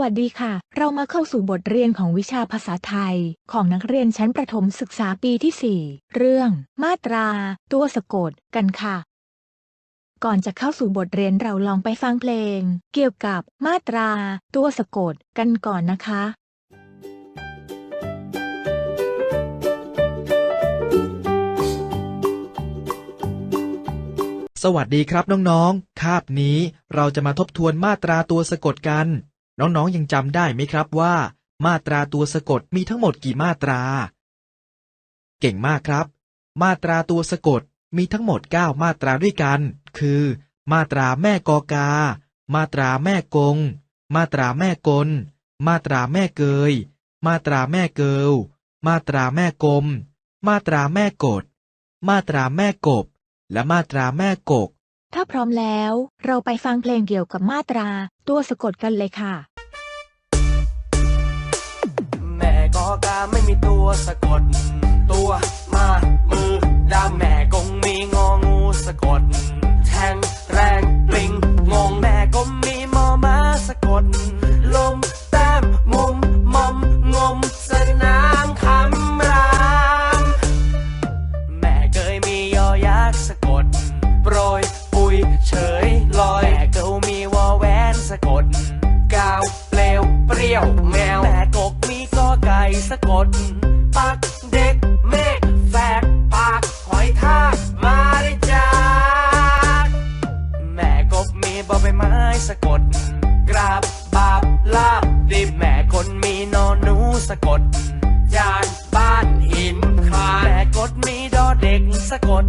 วัสดีค่ะ เรามาเข้าสู่บทเรียนของวิชาภาษาไทย ของนักเรียนชั้นประถมศึกษาปีที่ 4 เรื่อง มาตรา ตัวสะกด กันค่ะ ก่อนจะเข้าสู่บทเรียนเราลองไปฟังเพลง เกี่ยวกับมาตรา ตัวสะกด กันก่อนนะคะสวัสดีครับน้องๆ คาบนี้เราจะมาทบทวนมาตราตัวสะกดกัน น้องๆยังจำได้ไหมครับว่า มาตราตัวสะกดมีทั้งหมดกี่มาตรา เก่งมากครับ มาตราตัวสะกดมีทั้งหมด 9 มาตราด้วยกัน คือ มาตราแม่กอกา มาตราแม่กง มาตราแม่กล มาตราแม่เกย มาตราแม่เกิลมาตราแม่กลม มาตราแม่กด มาตราแม่กบ และมาตราแม่กก ถ้าพร้อมแล้ว เราไปฟังเพลงเกี่ยวกับมาตรา ตัวสะกดกันเลยค่ะ แม่กอกาไม่มีตัวสะกดตัว สะกด ปักเด็กเมฆแฝกปากหอยทากมาได้จากแม่กบมีบอใบไม้สะกด กราบบาบลาบดิบแม่คนมีนอนหนูสะกด จานบ้านหินคลานแม่กดมีดอเด็กสะกด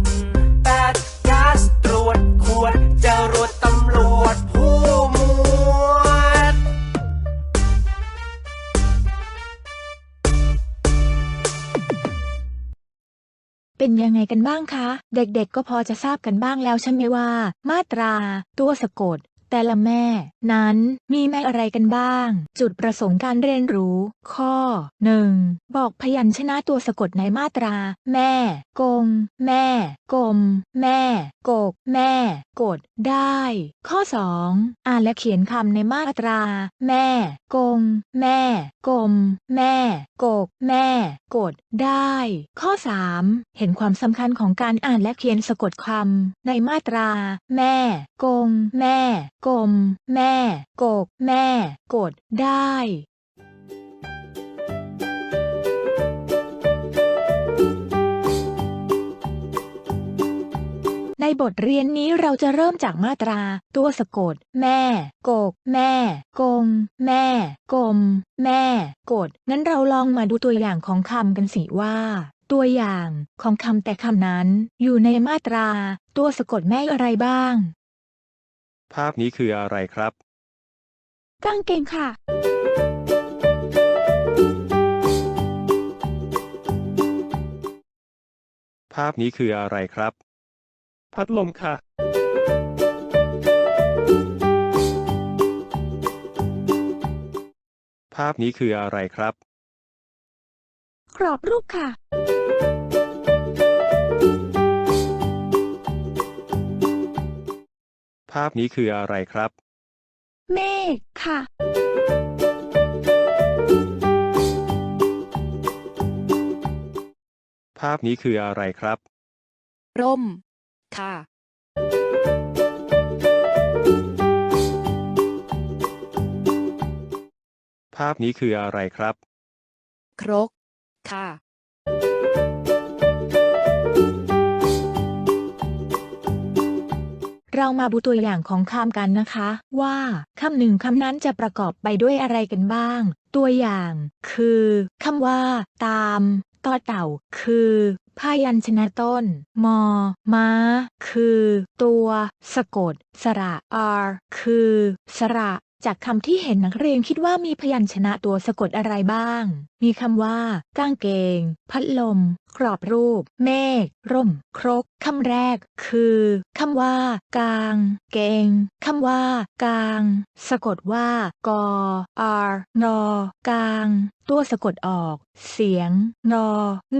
เป็นยังไงกันบ้างคะ เด็กๆก็พอจะทราบกันบ้างแล้วใช่ไหมว่า มาตรา ตัวสะกด แต่ละแม่ นั้นมีแม่อะไรกันบ้าง จุดประสงค์การเรียนรู้ ข้อ 1. บอกพยัญชนะตัวสะกดในมาตรา แม่ กง แม่ กลม แม่ กก แม่ กด ได้ ข้อ 2. อ่านและเขียนคำในมาตรา แม่ กง แม่ กลม แม่ กก แม่ กด ได้ ข้อ 3. เห็นความสำคัญของการอ่านและเขียนสะกดคำในมาตรา แม่ กง แม่กลม แม่กกแม่ กด ได้ในบทเรียนนี้เราจะเริ่มจากมาตรา ตัวสะกด แม่ กก แม่ กง แม่ กลม แม่ กด งั้นเราลองมาดูตัวอย่างของคำกันสิว่า ตัวอย่างของคำแต่คำนั้น อยู่ในมาตรา ตัวสะกดแม่อะไรบ้าง ภาพนี้คืออะไรครับ กางเกงค่ะ ภาพนี้คืออะไรครับ พัดลมค่ะ ภาพนี้คืออะไรครับ กรอบรูปค่ะ ภาพนี้คืออะไรครับ เมฆค่ะ ภาพนี้คืออะไรครับ ร่ม ค่ะ ภาพนี้คืออะไรครับ ครก ค่ะ เรามาดูตัวอย่างของคำกันนะคะ ว่าคำหนึ่งคำนั้นจะประกอบไปด้วยอะไรกันบ้าง ตัวอย่าง คือคำว่า ตามต่อเต่า คือพยัญชนะต้น มอม้า คือ ตัว สะกด สระ r คือ สระ จากคำที่เห็นนักเรียนคิดว่ามีพยัญชนะตัวสะกดอะไรบ้าง มีคำว่ากางเกง พัดลม กรอบรูป เมฆ ร่ม ครก คำแรก คือคำว่า กาง เกงคำว่า กาง สะกดว่ากอ r นอกางตัวสะกดออก เสียง นอ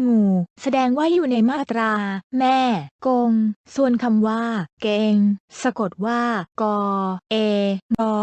งู แสดงว่าอยู่ในมาตรา แม่ กง ส่วนคำว่า เกง สะกดว่า กอ เอนอ